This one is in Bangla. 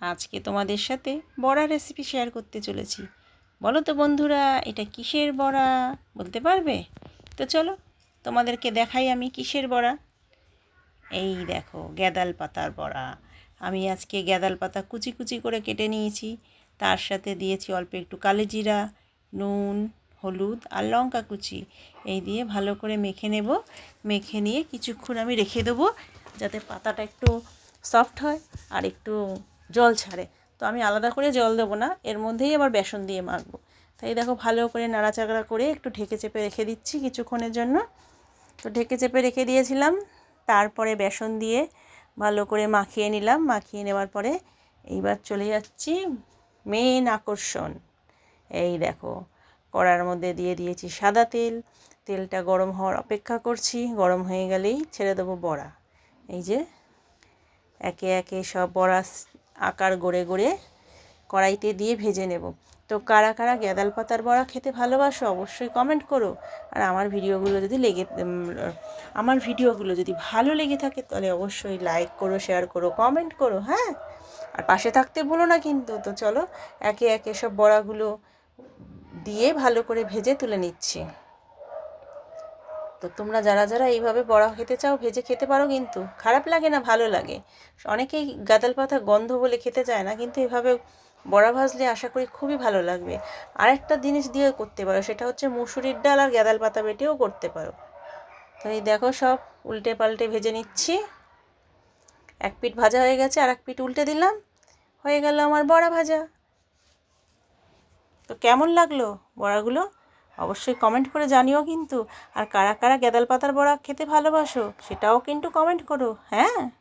আজকে তোমাদের সাথে বড়া রেসিপি শেয়ার করতে চলেছি। বলো তো বন্ধুরা, এটা কিসের বড়া? বলতে পারবে? তো চলো, তোমাদেরকে দেখাই আমি কিসের বড়া। এই দেখো, গ্যাদাল পাতার বড়া। আমি আজকে গ্যাদাল পাতা কুচি কুচি করে কেটে নিয়েছি। তার সাথে দিয়েছি অল্প একটু কালিজিরা নুন, হলুদ আর লঙ্কা কুচি। এই দিয়ে ভালো করে মেখে নেব। মেখে নিয়ে কিছুক্ষণ আমি রেখে দেবো, যাতে পাতাটা একটু সফট হয় আর একটু জল ছাড়ে। তো আমি আলাদা করে জল দেবো না, এর মধ্যেই আবার বেসন দিয়ে মাখবো। তাই দেখো ভালো করে নাড়াচাড়া করে একটু ঢেকে চেপে রেখে দিচ্ছি কিছুক্ষণের জন্য। তো ঢেকে চেপে রেখে দিয়েছিলাম, তারপরে বেসন দিয়ে ভালো করে মাখিয়ে নিলাম। মাখিয়ে নেওয়ার পরে এইবার চলে যাচ্ছি মেন আকর্ষণ। এই দেখো, কড়ার মধ্যে দিয়ে দিয়েছি সাদা তেল। তেলটা গরম হওয়ার অপেক্ষা করছি, গরম হয়ে গেলেই ছেড়ে দেবো বড়া। এই যে একে একে সব বড়া আকার গড়ে গড়ে কড়াইতে দিয়ে ভেজে নেব। তো কারা কারা গ্যাদাল পাতার বড়া খেতে ভালোবাসো অবশ্যই কমেন্ট করো। আর আমার ভিডিওগুলো যদি লেগে আমার ভিডিওগুলো যদি ভালো লেগে থাকে তাহলে অবশ্যই লাইক করো শেয়ার করো কমেন্ট করো হ্যাঁ? আর পাশে থাকতে বলো না কিন্তু। তো চলো, একে একে সব বড়াগুলো দিয়ে ভালো করে ভেজে তুলে নিচ্ছি। তো তোমরা যারা যারা এইভাবে বড়া খেতে চাও, ভেজে খেতে পারো কিন্তু। খারাপ লাগে না, ভালো লাগে। অনেকেই গাদাল পাতা গন্ধ বলে খেতে চায় না, কিন্তু এভাবে বড়া ভাজলে আশা করি খুবই ভালো লাগবে। আরেকটা জিনিস দিয়ে করতে পারো, সেটা হচ্ছে মুসুরির ডাল আর গ্যাদাল পাতা বেটেও করতে পারো। তো এই দেখো সব উল্টে পাল্টে ভেজে নিচ্ছি। এক পিঠ ভাজা হয়ে গেছে, আর এক পিঠ উল্টে দিলাম। হয়ে গেল আমার বড়া ভাজা। তো কেমন লাগল বড়াগুলো? অবশ্যই কমেন্ট করে জানিও কিন্তু। আর কারা কারা গ্যাদাল পাতার বড়া খেতে ভালোবাসো, সেটাও কিন্তু কমেন্ট করো হ্যাঁ?